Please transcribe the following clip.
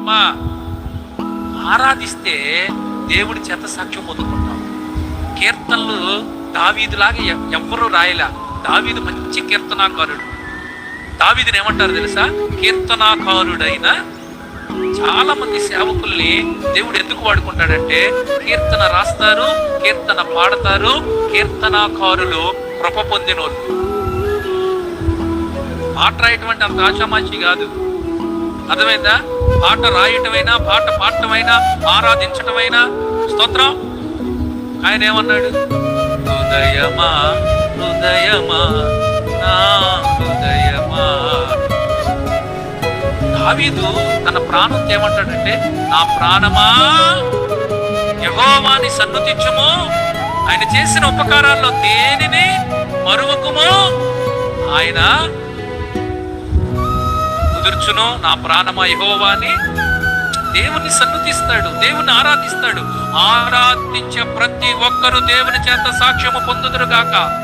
ఆత్మ ఆరాధిస్తే దేవుడి చేత సాక్ష్యం పొందుకుంటాం. కీర్తనలు దావీదులాగా ఎవ్వరూ రాయలా. దావీదు మంచి కీర్తనాకారుడు. దావీదుని ఏమంటారు తెలుసా? కీర్తనాకారుడైన చాలా మంది సేవకుల్ని దేవుడు ఎందుకు వాడుకుంటాడంటే కీర్తన రాస్తారు కీర్తన పాడతారు కీర్తనాకారులు కృప పొందినోళ్ళు. పాట రాయటం అంటే అంత ఆషామాషి కాదు. అర్థమైందా? పాట రాయటమైనా పాట పాడటమైనా ఆరాధించటమైనా. స్తోత్రం. ఆయన ఏమన్నాడు? హృదయమా హృదయమా నా హృదయమా. దావీదు తన ప్రాణంతో ఏమంటాడంటే నా ప్రాణమా యహోవాని సన్నుతించుము ఆయన చేసిన ఉపకారాల్లో దేనిని మరువకుము. ఆయన కుదుర్చును నా ప్రాణమా యహోవాని దేవుని సన్నుతిస్తాడు దేవుని ఆరాధిస్తాడు. ఆరాధించే ప్రతి ఒక్కరూ దేవుని చేత సాక్ష్యము పొందుదురుగాక.